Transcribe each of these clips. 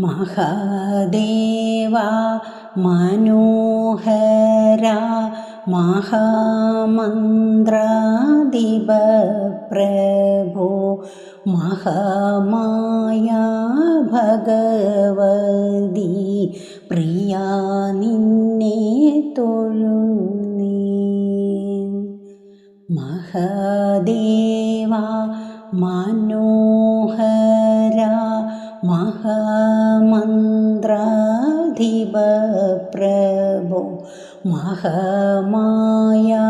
महादेवा मनोहरा महामन्द्रादिबप्रभो महामाया भगवदी प्रिया निन्ने तुनि महदेवा मनोह മനോഹര മഹാമന്ത്രാധിപപ്രഭോ മഹാമായ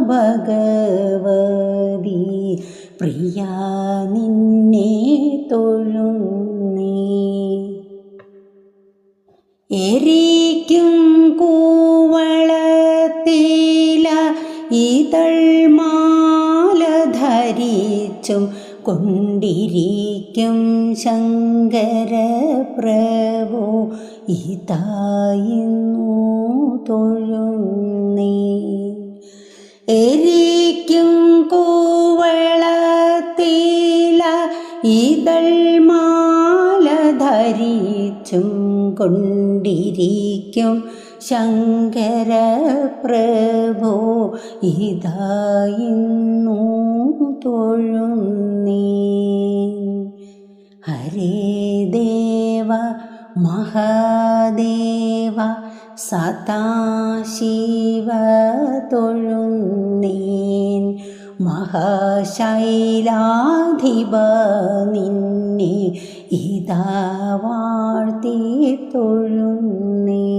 ഭഗവതി പ്രിയ നിന്നെ തൊഴുന്നേ. എരിക്കും കൂവളത്തില ഇതൾമാല ധരിച്ചും കൊണ്ടിരിക്കും ശങ്കരപ്രഭു. ഇതായിരുന്നു തൊഴുന്നേ. എരിക്കും കൂവളത്തില ഇതൾ മാല ധരിച്ചും കൊണ്ടിരിക്കും ശങ്കരപ്രഭോ ഇതായിന്നു തൊഴുന്നീ. ഹരേ ദേവ മഹാദേവ സദാശിവ തൊഴുന്നീൻ. മഹാശൈലാധിപ നിന്നെ ഇതാ വാഴ്ത്തി തൊഴുന്നേ.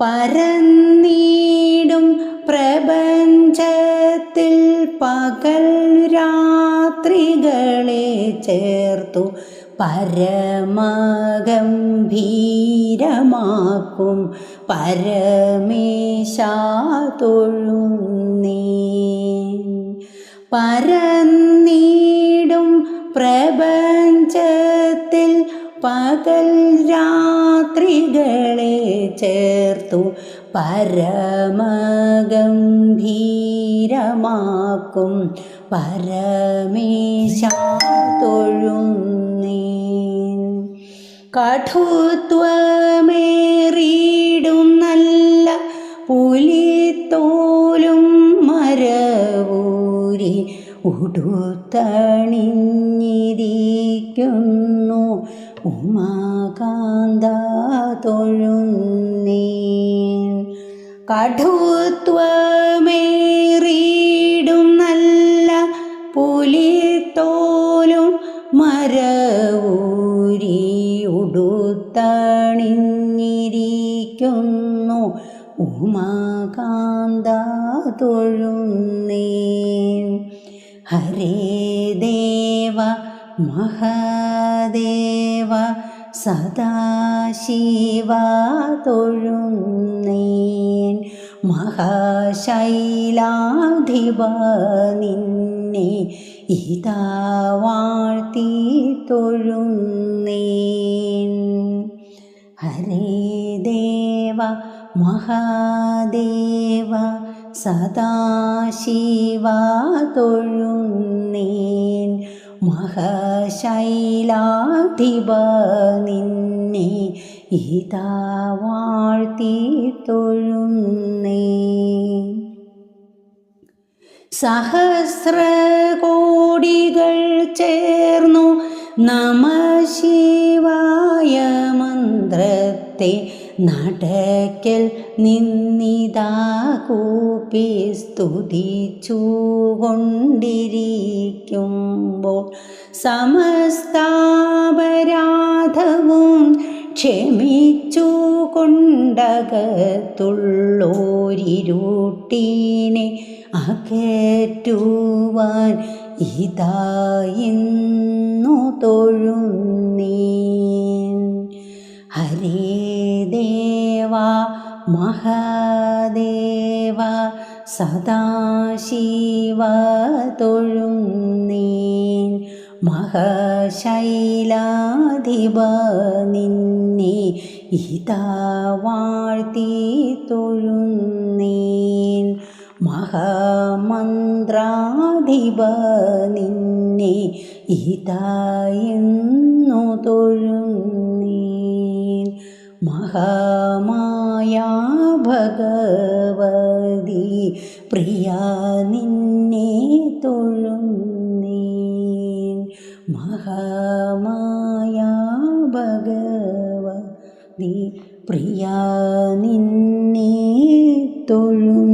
പരന്നീടും പ്രപഞ്ചത്തിൽ പകൽ രാത്രികളെ ചേർത്തു പരമഗംഭീരമാക്കും. പരമേശ തൊഴുന്നേ. പരന്നീടും പ്രപഞ്ചത്തിൽ പകൽ രാത്രികളെ ചേർത്തു പരമഗംഭീരമാക്കും. പരമേശ തൊഴുന്നീ കഠുത്വമേറിയിടും നല്ല പുലിത്തോലും മരവൂരി ഉടുത്തണിഞ്ഞിരിക്കുന്നു. ഉമാകാന്ത തൊഴുന്നേ കഠുത്വമേറിയിടും നല്ല പുലിത്തോലും മരവൂരി ഉടുത്തണിഞ്ഞിരിക്കുന്നു ഉമാകാന്ത തൊഴുന്നേ ഹരേ ദേവ മഹാദേവ സദാശിവ തൊഴുന്നേൻ. മഹാശൈലാധിപ നിന്നെ ഇതാ വാഴ്ത്തി തൊഴുന്നേൻ. ഹരേ ദേവ മഹാദേവ സദാശിവ തൊഴുന്നേൻ. മഹാശൈലാധിപ നിന്നെ ഇതാ വാഴ്ത്തി തൊഴുന്നേ സഹസ്രകോടികൾ ചേർന്നു നമ ശിവായ മന്ത്രത്തെ നടക്കൽ നിന്നിതാ കൂപ്പി സ്തുതിച്ചുകൊണ്ടിരിക്കുമ്പോൾ സമസ്താപരാധവും ക്ഷമിച്ചു കൊണ്ടകത്തുള്ളോരിരുട്ടീനെ അകറ്റുവാൻ ഇതായിന്നു തൊഴുന്നീ ഹരേ ദേവ മഹാദേവ സദാശിവ തൊഴുന്നീൻ. മഹശൈലാധിപ നിന്നെ ഇതാ വാഴ്ത്തി തൊഴുന്നീൻ. മഹാമന്ത്രാധിപ നിന്നെ ഇതായെന്നു തൊഴും മഹാമായ ഭഗവതി പ്രിയ നിന്നെ തൊഴുന്നീൻ. മഹാമായാ ഭഗവതി പ്രിയ നിന്നെ തൊഴുന്നീൻ.